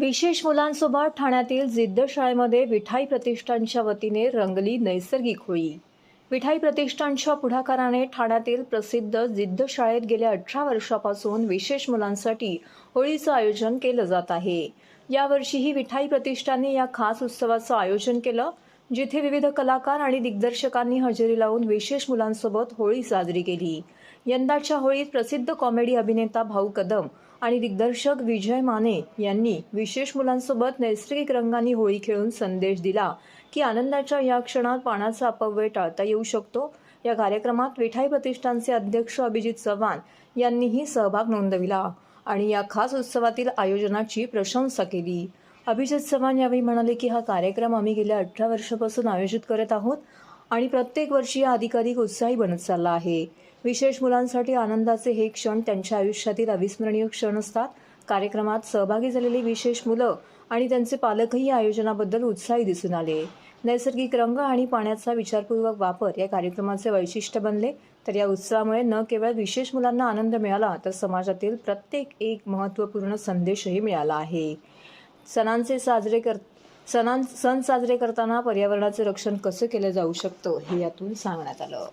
विशेष मुलांसोबत ठाण्यातील जिद्द शाळेमध्ये विठाई प्रतिष्ठानच्या वतीने रंगली नैसर्गिक होळी. विठाई प्रतिष्ठानच्या पुढाकाराने ठाण्यातील प्रसिद्ध जिद्द शाळेत गेल्या अठरा वर्षापासून विशेष मुलांसाठी होळीचं आयोजन केलं जात आहे. यावर्षीही विठाई प्रतिष्ठानने या खास उत्सवाचं आयोजन केलं जिथे विविध कलाकार आणि दिग्दर्शकांनी हजेरी लावून विशेष मुलांसोबत होळी साजरी केली. यंदाच्या होळीत प्रसिद्ध कॉमेडी अभिनेता भाऊ कदम आणि दिग्दर्शक विजय माने यांनी विशेष मुलांसोबत नैसर्गिक रंगांनी होळी खेळून संदेश दिला की आनंदाच्या या क्षणात पाण्याचा अपव्यय टाळता येऊ शकतो. या कार्यक्रमात विठाई प्रतिष्ठानचे अध्यक्ष अभिजित चव्हाण यांनीही सहभाग नोंदविला आणि या खास उत्सवातील आयोजनाची प्रशंसा केली. अभिजित चव्हाण यावेळी म्हणाले की हा कार्यक्रम आम्ही गेल्या अठरा वर्षापासून आयोजित करत आहोत. आणि प्रत्येक वर्षी हा अधिकाधिक उत्साही बनत चालला आहे. विशेष मुलांसाठी आनंदाचे हे क्षण त्यांच्या आयुष्यातील अविस्मरणीय क्षण असतात. कार्यक्रमात सहभागी झालेली विशेष मुलं आणि त्यांचे पालकही या आयोजनाबद्दल उत्साही दिसून आले. नैसर्गिक रंग आणि पाण्याचा विचारपूर्वक वापर या कार्यक्रमाचे वैशिष्ट्य बनले. तर या उत्सवामुळे न केवळ विशेष मुलांना आनंद मिळाला तर समाजातील प्रत्येक एक महत्त्वपूर्ण संदेशही मिळाला आहे. सणांचे साजरे कर सणां सण साजरे करताना पर्यावरणाचे रक्षण कसं केलं जाऊ शकतं हे यातून सांगण्यात आलं.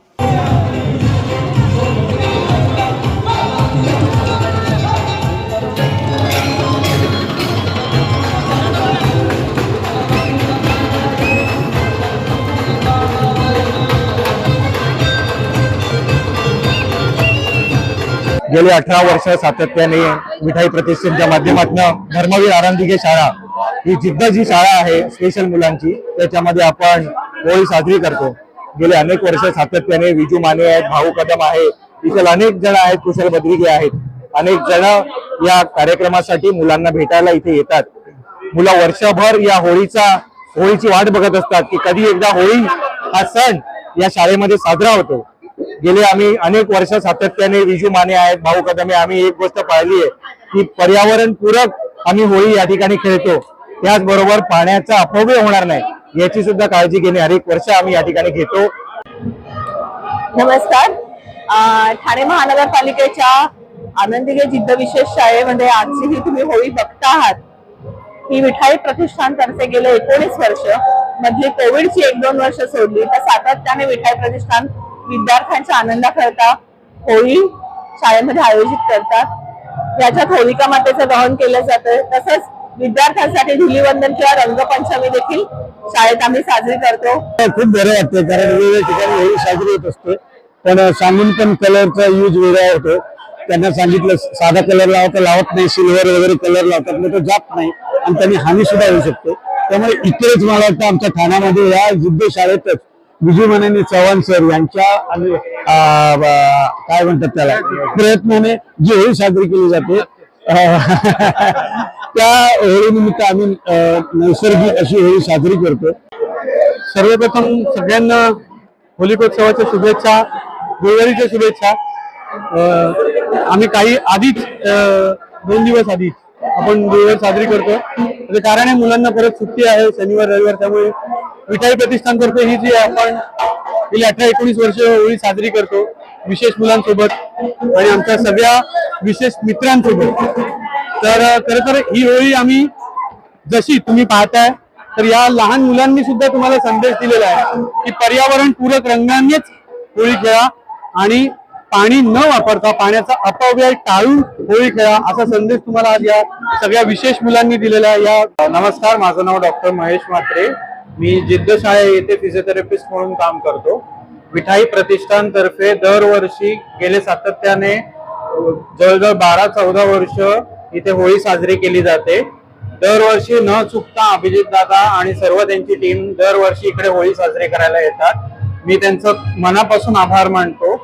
गेली अठरा वर्ष सातत्याने मिठाई प्रतिष्ठानच्या माध्यमातून धर्मवीर आनंदिके शाळा ही जिद्द जी शाळा आहे स्पेशल मुलांची. त्याच्यामध्ये आपण होळी साजरी करतो. गेले अनेक वर्ष सातत्याने विजू माने आहेत भाऊ कदम आहे इथे अनेक जण आहेत कुशल बद्रिके आहेत. अनेक जण या कार्यक्रमासाठी मुलांना भेटायला इथे येतात. मुलं वर्षभर या होळीचा होळीची वाट बघत असतात की कधी एकदा होळी हा सण या शाळेमध्ये साजरा होतो. गेले आम्ही अनेक वर्ष सातत्याने विजू माने आहेत भाऊ कदमे आम्ही एक गोष्ट पाहिली आहे की पर्यावरण पूरक आम्ही होळी या ठिकाणी खेळतो. त्याचबरोबर पाण्याचा अपव्यय होणार नाही याची सुद्धा काळजी घेणे हरेक वर्ष आम्ही या ठिकाणी घेतो. नमस्कार. ठाणे महानगरपालिकेच्या आनंदीगे जिद्द विशेष शाळेमध्ये आजची ही तुम्ही होळी बघता आहात ही मिठाई प्रतिष्ठानतर्फे गेले एकोणीस वर्ष. मधली कोविडची एक दोन वर्ष सोडली. तर सातत्याने मिठाई प्रतिष्ठान विद्यार्थ्यांच्या आनंदाकरता होळी शाळेमध्ये आयोजित करतात. याच्यात होलिका मातेचं दहन केलं जातं. तसंच विद्यार्थ्यांसाठी धुलीवंदन किंवा रंगपंचमी देखील शाळेत आम्ही साजरी करतो. खूप बरं वाटतं कारण वेगवेगळ्या ठिकाणी होळी साजरी होत असते. पण सांगून पण कलरचा यूज वेगळा होतो. त्यांना सांगितलं साधा कलर लावता लावत नाही सिल्वर वगैरे कलर लावतात मग तो जात नाही. आणि त्यांनी हानी सुद्धा होऊ शकते. त्यामुळे इकडेच मला वाटतं आमच्या ठाण्यामध्ये या जिद्द शाळेतच विजू मानेनी चव्हाण सर यांच्या आणि, काय म्हणतात त्याला प्रयत्नाने जी होळी साजरी केली जाते त्या होळीनिमित्त आम्ही नैसर्गिक अशी होळी साजरी करतो सर्वप्रथम सगळ्यांना होलिकोत्सवाच्या शुभेच्छा गुरुवारीच्या शुभेच्छा. आम्ही काही आधीच दोन दिवस आधीच आपण गुरुवार साजरी करतो. त्याचं कारण आहे मुलांना परत सुट्टी आहे शनिवार रविवार त्यामुळे विठाई प्रतिष्ठानतर्फे ही जी आपण गेली अठरा एकोणीस वर्ष होळी साजरी करतो विशेष मुलांसोबत आणि आमच्या सगळ्या विशेष मित्रांसोबत. तर खरं तर ही होळी आम्ही जशी तुम्ही पाहताय तर या लहान मुलांनी सुद्धा तुम्हाला संदेश दिलेला आहे की पर्यावरण पूरक रंगांनीच होळी खेळा आणि पाणी न वापरता पाण्याचा अपव्यय टाळून होळी खेळा असा संदेश तुम्हाला आज या सगळ्या विशेष मुलांनी दिलेला आहे. या नमस्कार माझं नाव डॉक्टर महेश म्हात्रे. मी जिद्द शाळे येथे फिजिओथेरपिस्ट म्हणून काम करतो. विठाई प्रतिष्ठानतर्फे दरवर्षी गेले सातत्याने जवळजवळ बारा चौदा वर्ष इथे होळी साजरी केली जाते. दरवर्षी न चुकता अभिजित दादा आणि सर्व त्यांची टीम दरवर्षी इकडे होळी साजरी करायला येतात. मी त्यांचं मनापासून आभार मानतो.